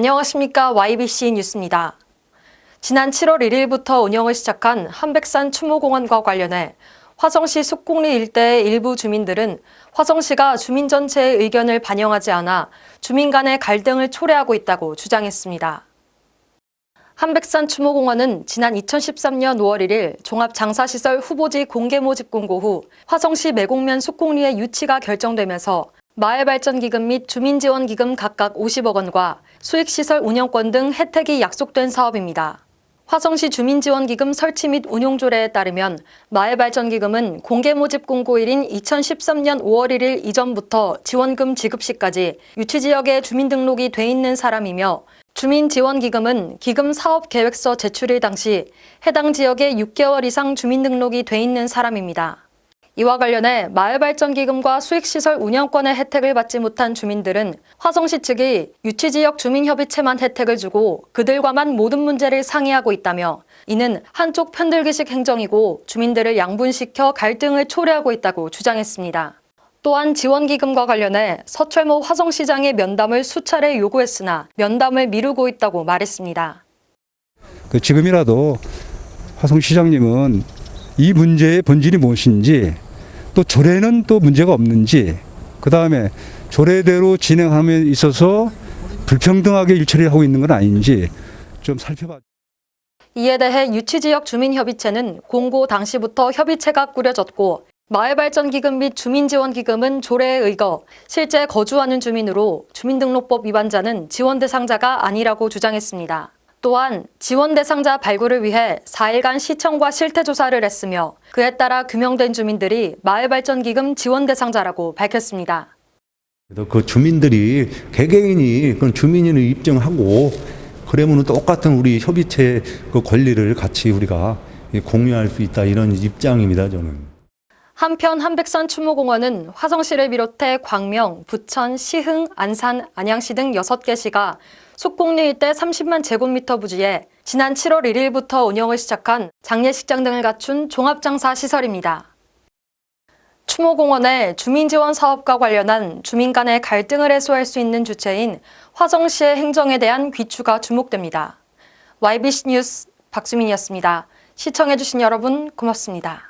안녕하십니까 YBC 뉴스입니다. 지난 7월 1일부터 운영을 시작한 한백산 추모공원과 관련해 화성시 숙곡리 일대의 일부 주민들은 화성시가 주민 전체의 의견을 반영하지 않아 주민 간의 갈등을 초래하고 있다고 주장했습니다. 한백산 추모공원은 지난 2013년 5월 1일 종합장사시설 후보지 공개 모집 공고 후 화성시 매곡면 숙곡리의 유치가 결정되면서 마을발전기금 및 주민지원기금 각각 50억 원과 수익시설 운영권 등 혜택이 약속된 사업입니다. 화성시 주민지원기금 설치 및 운용 조례에 따르면 마을발전기금은 공개 모집 공고일인 2013년 5월 1일 이전부터 지원금 지급 시까지 유치지역에 주민등록이 돼 있는 사람이며 주민지원기금은 기금 사업계획서 제출일 당시 해당 지역에 6개월 이상 주민등록이 돼 있는 사람입니다. 이와 관련해 마을발전기금과 수익시설 운영권의 혜택을 받지 못한 주민들은 화성시 측이 유치지역 주민협의체만 혜택을 주고 그들과만 모든 문제를 상의하고 있다며 이는 한쪽 편들기식 행정이고 주민들을 양분시켜 갈등을 초래하고 있다고 주장했습니다. 또한 지원기금과 관련해 서철모 화성시장의 면담을 수차례 요구했으나 면담을 미루고 있다고 말했습니다. 그 지금이라도 화성 시장님은 이 문제의 본질이 무엇인지 또 조례는 또 문제가 없는지 그 다음에 조례대로 진행함에 있어서 불평등하게 일처리를 하고 있는 건 아닌지 좀 살펴봐. 이에 대해 유치지역 주민협의체는 공고 당시부터 협의체가 꾸려졌고 마을발전기금 및 주민지원기금은 조례에 의거 실제 거주하는 주민으로 주민등록법 위반자는 지원 대상자가 아니라고 주장했습니다. 또한 지원 대상자 발굴을 위해 4일간 시청과 실태 조사를 했으며 그에 따라 규명된 주민들이 마을발전기금 지원 대상자라고 밝혔습니다. 그 주민들이 개개인이 그 주민을 입증하고 그러면 똑같은 우리 협의체 그 권리를 같이 우리가 공유할 수 있다 이런 입장입니다 저는. 한편 한백산 추모공원은 화성시를 비롯해 광명, 부천, 시흥, 안산, 안양시 등 6개 시가 숙곡리 일대 30만 제곱미터 부지에 지난 7월 1일부터 운영을 시작한 장례식장 등을 갖춘 종합장사 시설입니다. 추모공원의 주민지원 사업과 관련한 주민 간의 갈등을 해소할 수 있는 주체인 화성시의 행정에 대한 귀추가 주목됩니다. YBC 뉴스 박수민이었습니다. 시청해주신 여러분 고맙습니다.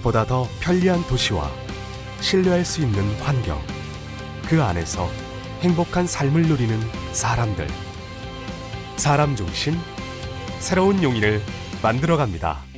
보다 더 편리한 도시와 신뢰할 수 있는 환경, 그 안에서 행복한 삶을 누리는 사람들. 사람 중심, 새로운 용인을 만들어갑니다.